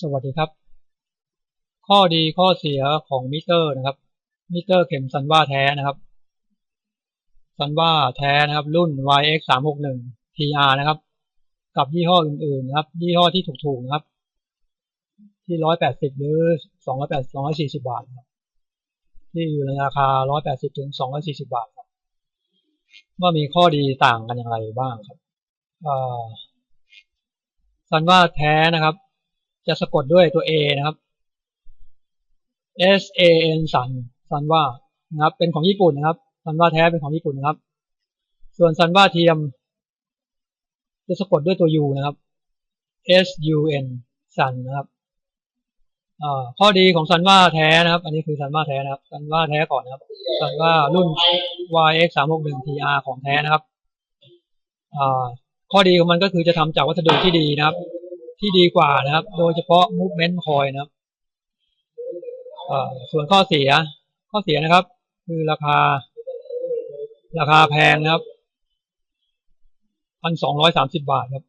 สวัสดีครับ ข้อดีข้อเสียของมิเตอร์นะครับ มิเตอร์เข็มซันว่าแท้นะครับซันว่าแท้นะครับ รุ่น YX 3 6 1 TR นะครับ กับยี่ห้ออื่นๆนะครับ ยี่ห้อที่ถูกๆนะครับ ที่ร้อยแปดสิบหรือสองร้อยแปดสองร้อยสี่สิบาทครับ ที่อยู่ในราคาร้อยแปดสิบถึงสองร้อยสี่สิบาทครับ ว่ามีข้อดีต่างกันอย่างไรบ้างครับซันว่าแท้นะครับ จะสะกดด้วยตัว A นะครับ S A N สันซันว่านะครับเป็นของญี่ปุ่นนะครับซันว่าแท้เป็นของญี่ปุ่นนะครับ ส่วนซันว่าเทียม จะสะกดด้วยตัว U นะครับ S U N สันนะครับข้อดีของซันว่าแท้นะครับ อันนี้คือซันว่าแท้นะครับซันว่าแท้ก่อนนะครับซันว่ารุ่น YX 3 6 1 TR ของแท้นะครับข้อดีของมันก็คือจะทำจากวัสดุที่ดีนะครับ ที่ดีกว่านะครับ โดยเฉพาะ movement coil นะครับส่วนข้อเสีย ข้อเสียนะครับ คือราคา ราคาแพงนะครับพันสองร้อยสามสิบาทครับ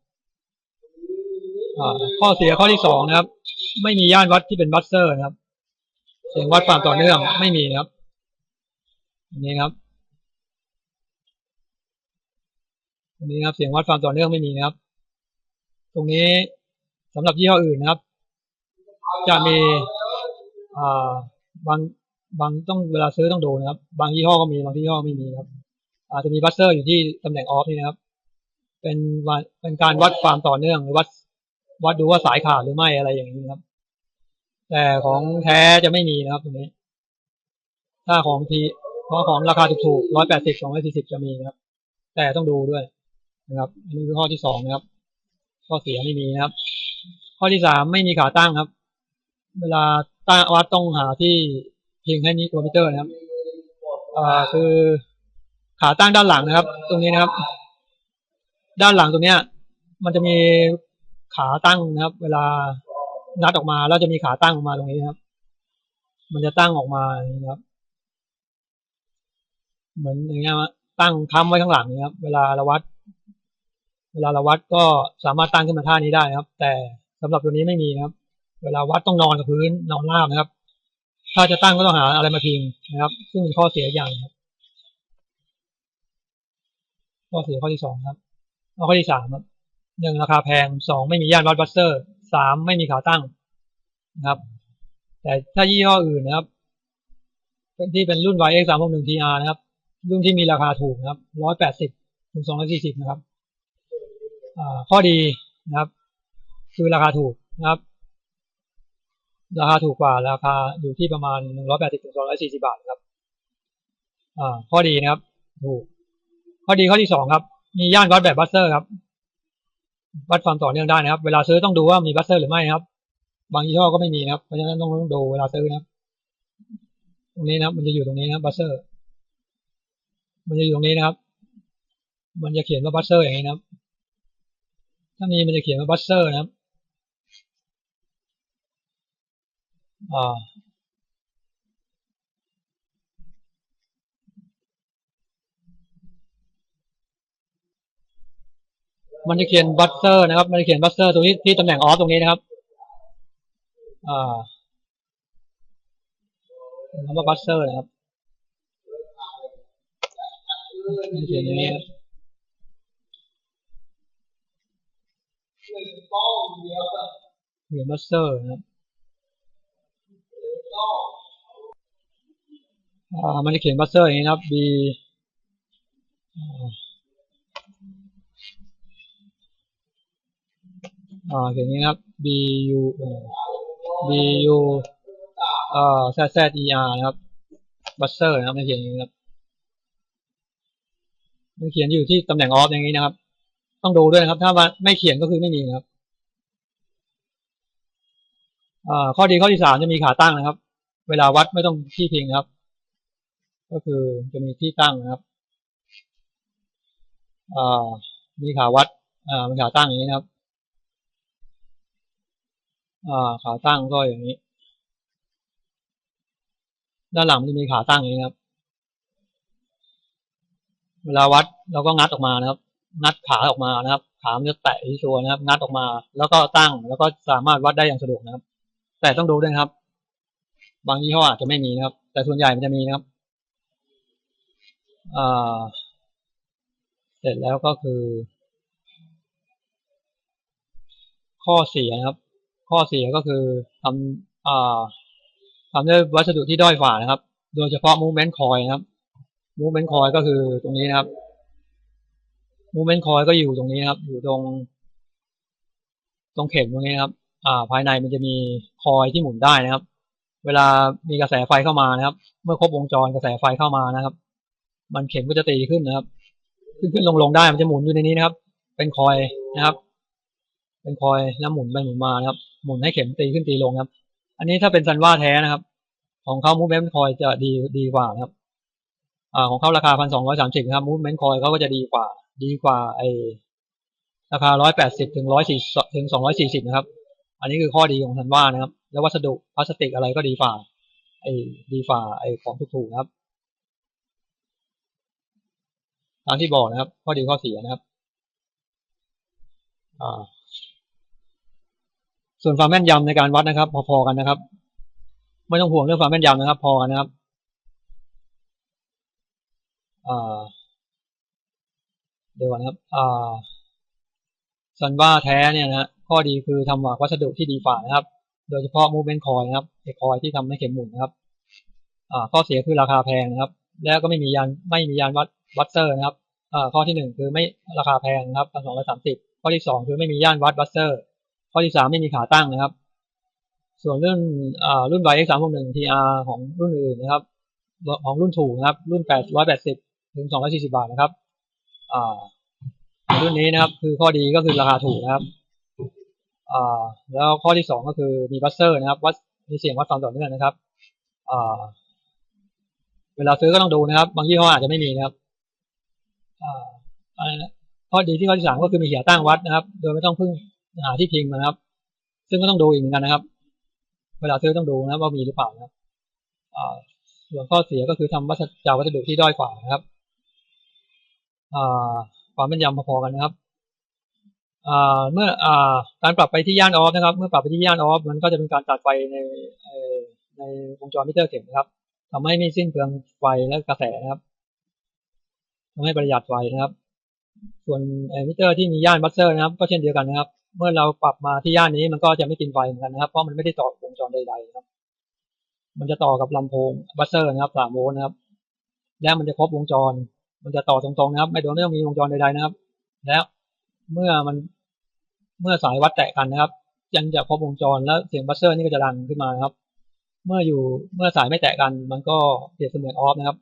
ข้อเสียข้อที่สองนะครับ ไม่มีย่านวัดที่เป็นบัสเซอร์นะครับ เสียงวัดความต่อเนื่องไม่มีนะครับนี่ครับนี้ครับ เสียงวัดความต่อเนื่องไม่มีนะครับ ตรงนี้ สำหรับยี่ห้ออื่นนะครับ จะมีบางบางต้องเวลาซื้อต้องดูนะครับ บางยี่ห้อก็มีบางยี่ห้อไม่มีครับ อาจจะมีบัสเซอร์อยู่ที่ตำแหน่งออฟนี่นะครับ เป็นเป็นการวัดความต่อเนื่องหรือวัดวัดดูว่าสายขาดหรือไม่อะไรอย่างนี้ครับ แต่ของแท้จะไม่มีนะครับตรงนี้ ถ้าของทีเพราะของราคาถูกๆร้อยแปดสิบสองร้อยสี่สิบจะมีนะครับ แต่ต้องดูด้วยนะครับนนี้คือข้อที่สองนะครับ ข้อเสียไม่มีนะครับ ข้อที่สามไม่มีขาตั้งครับ เวลาตั้งวัดต้องหาที่เพิงให้นี้ตัวมิเตอร์นะครับอ่าคือขาตั้งด้านหลังนะครับ ตรงนี้นะครับ ด้านหลังตรงเนี้ย มันจะมีขาตั้งนะครับ เวลานัดออกมาแล้วจะมีขาตั้งออกมาตรงนี้ครับ มันจะตั้งออกมาอย่างนี้ครับ เหมือนอย่างเงี้ยตั้งค้ำไว้ข้างหลังนะครับ เวลาเราวัด เวลาเราวัดก็สามารถตั้งขึ้นมาท่านี้ได้ครับ แต่ สำหรับตัวนี้ไม่มีนะครับ เวลาวัดต้องนอนกับพื้นนอนราบนะครับ ถ้าจะตั้งก็ต้องหาอะไรมาพิงนะครับ ซึ่งเป็นข้อเสียอย่างครับ ข้อเสียข้อที่สองครับข้อที่สามครับหนึ่งราคาแพงสองไม่มีย่านวัดบัสเซอร์สามไม่มีขาตั้งนะครับ แต่ถ้ายี่ห้ออื่นนะครับที่เป็นรุ่น YX 3 6 1 TR นะครับ รุ่นที่มีราคาถูกนะครับร้อยแปดสิบถึงสองร้อยสี่สิบนะครับข้อดีนะครับ คือราคาถูกนะครับ ราคาถูกกว่าราคาอยู่ที่ประมาณหนึ่งร้อยแปดสิบถึงสองร้อยสี่สิบาทครับข้อดีนะครับ ถูก ข้อดีข้อที่สองครับ มีย่านวัดแบบบัสเซอร์ครับ วัดความต่อเนื่องได้นะครับ เวลาซื้อต้องดูว่ามีบัสเซอร์หรือไม่นะครับ บางยี่ห้อก็ไม่มีนะครับ เพราะฉะนั้นต้องต้องดูเวลาซื้อนะครับ ตรงนี้นะครับ มันจะอยู่ตรงนี้นะบัสเซอร์ มันจะอยู่ตรงนี้นะครับ มันจะเขียนว่าบัสเซอร์อย่างนี้นะครับ ถ้ามีมันจะเขียนว่าบัสเซอร์นะครับ อ่า มันจะเขียนบัตเซอร์นะครับ มันจะเขียนบัตเซอร์ตรงนี้ที่ตำแหน่งออฟตรงนี้นะครับอ่าคำว่าบัตเซอร์นะครับเขียนอย่างนี้ครับเขียนบัตเซอร์นะครับอ่า มันจะเขียนบัตเซอร์อย่างนี้นะครับ B อ่าอย่างนี้นะครับ B U B U อ่า Z Z E R นะครับบัสเซอร์นะครับมันเขียนอย่างนี้ครับมันเขียนอยู่ที่ตำแหน่งออฟอย่างนี้นะครับ ต้องดูด้วยนะครับ ถ้าไม่เขียนก็คือไม่มีนะครับอ่าข้อดีข้อที่สามจะมีขาตั้งนะครับ เวลาวัดไม่ต้องที่พิงครับ ก็คือจะมีที่ตั้งนะครับมีขาวัดอ่ามีขาตั้งอย่างนี้นะครับาขาตั้งก็อย่างนี้ ด้านหลังมันจะมีขาตั้งอย่างนี้ครับ เวลาวัดเราก็งัดออกมานะครับ งัดขาออกมานะครับ ขามจะแตะที่ตัวนะครับ งัดออกมา แล้วก็ตั้งแล้วก็สามารถวัดได้อย่างสะดวกนะครับ แต่ต้องดูด้วยครับ บางยี่ห้ออาจจะไม่มีนะครับ แต่ส่วนใหญ่มันจะมีนะครับ เสร็จแล้วก็คือ ข้อเสียครับ ข้อเสียก็คือทำอทำด้วยวัสดุที่ด้อยกว่านะครับ โดยเฉพาะ movement coil นะครับ movement coil ก็คือตรงนี้นะครับ movement coil ก็อยู่ตรงนี้นครับ อยู่ตรง ตรงเข็มตรงนี้นครับ อ่า ภายในมันจะมีคอยที่หมุนได้นะครับ เวลามีกระแสไฟเข้ามานะครับ เมื่อครบวงจรกระแสไฟเข้ามานะครับ มันเข็มก็จะตีขึ้นนะครับ ขึ้นขึ้นลงลงได้มันจะหมุนอยู่ในนี้นะครับ เป็นคอยนะครับ เป็นคอยแล้วหมุนไปหมุนมานะครับ หมุนให้เข็มตีขึ้นตีลงครับ อันนี้ถ้าเป็นซันว่าแท้นะครับ ของเขา movement coil จะดีดีกว่านะครับ อ่าของเขาราคาพันสองร้อยสามสิบครับ movement coil เขาก็จะดีกว่า ดีกว่าไอราคาร้อยแปดสิบถึงร้อยสี่ถึงสองร้อยสี่สิบนะครับ อันนี้คือข้อดีของซันว่านะครับ แล้ววัสดุพลาสติกอะไรก็ดีฝ่าไอดีฝ่าไอของถูกๆนะครับ ตามที่บอกนะครับ ข้อดีข้อเสียนะครับส่วนความแม่นยำในการวัดนะครับ พอๆกันนะครับ ไม่ต้องห่วงเรื่องความแม่นยำนะครับ พอกันนะครับเดี๋ยวนะครับซันว่าแท้เนี่ยนะฮะข้อดีคือทำจากวัสดุที่ดีฝ่านะครับ โดยเฉพาะ movement coil นะครับไอคอยที่ทำให้เข็มหมุนนะครับอ่าข้อเสียคือราคาแพงนะครับ แล้วก็ไม่มียานไม่มียานวัด วัดเซอร์นะครับข้อที่หนึ่งคือไม่ราคาแพงนะครับพันสองร้อยสามสิบข้อที่สองคือไม่มีย่านวัดวัดเซอร์ ข้อที่สามไม่มีขาตั้งนะครับ ส่วนรื่องอ่ารุ่น YX สามหกหนึ่ง TR ของรุ่นอื่นนะครับ ของรุ่นถูกนะครับ รุ่นแปดร้อยแปดสิบถึงสองร้อยสี่สิบาทนะครับรุ่นนี้นะครับ คือข้อดีก็คือราคาถูกนะครับแล้วข้อที่สองก็คือมีบัสเซอร์นะครับ วัดมีเสียงวัดความต่อเนื่องนะครับเวลาซื้อก็ต้องดูนะครับ บางยี่ห้ออาจจะไม่มีนะครับ ข้อดีที่ข้อที่สามก็คือมีเขียตั้งวัดนะครับ โดยไม่ต้องพึ่งหาที่พิมพ์นะครับ ซึ่งก็ต้องดูอีกเหมือนกันนะครับ เวลาซื้อต้องดูนะว่ามีหรือเปล่านะครับส่วนข้อเสียก็คือทำวัสดุจากวัสดุที่ด้อยกว่านะครับความเป็นยำพอๆกันนะครับเมื่ออการปรับไปที่ย่านออฟนะครับ เมื่อปรับไปที่ย่านออฟมันก็จะเป็นการตัดไฟในในวงจรมิเตอร์เข็มนะครับทำให้ไม่สิ้นเปลืองไฟและกระแสนะครับทำให้ประหยัดไฟนะครับ ส่วนมิเตอร์ที่มีย่านบัสเซอร์นะครับ ก็เช่นเดียวกันนะครับ เมื่อเราปรับมาที่ย่านนี้มันก็จะไม่กินไฟเหมือนกันนะครับ เพราะมันไม่ได้ต่อวงจรใดๆนะครับ มันจะต่อกับลำโพงบัสเซอร์นะครับสามโวลต์นะครับ แล้วมันจะครบวงจร มันจะต่อตรงๆนะครับ ไม่โดนไม่ต้องมีวงจรใดๆนะครับ แล้วเมื่อมันเมื่อสายวัดแตะกันนะครับยังจะครบวงจรแล้วเสียงบัสเซอร์นี่ก็จะดังขึ้นมานะครับ เมื่ออยู่เมื่อสายไม่แตะกันมันก็เปรียบเสมือนออฟนะครับ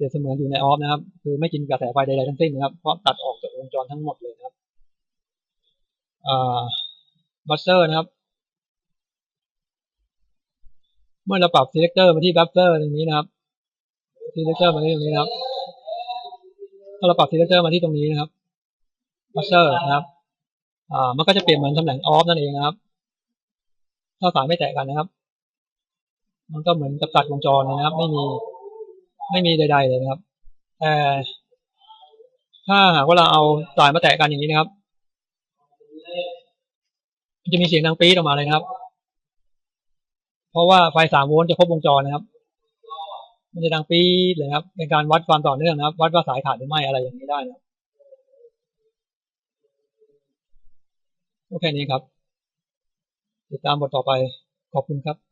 เปรียบเสมือนอยู่ในออฟนะครับ คือไม่กินกระแสไฟใดๆทั้งสิ้นนะครับ เพราะตัดออกจากวงจรทั้งหมดเลยนะครับบัสเซอร์นะครับ เมื่อเราปรับ selector มาที่บัสเซอร์ตรงนี้นะครับ selector มาที่ตรงนี้นะครับถ้าเราปรับ selector มาที่ตรงนี้นะครับบัสเซอร์นะครับอ่ามันก็จะเปลี่ยนเหมือนตำแหน่งออฟนั่นเองนะครับ ถ้าสายไม่แตะกันนะครับ มันก็เหมือนกับตัดวงจรนะครับ ไม่มี ไม่มีใด ๆ เลยนะครับ แต่ถ้าหากว่าเราเอาสายมาแตะกันอย่างนี้นะครับจะมีเสียงดังปี๊ดออกมาเลยนะครับ เพราะว่าไฟสามโวลต์จะครบวงจรนะครับ มันจะดังปี๊ดเลยครับเป็นการวัดความต่อเนื่องนะครับ วัดว่าสายขาดหรือไม่อะไรอย่างนี้ได้นะโอเคนี้ครับ ติดตามบทต่อไปขอบคุณครับ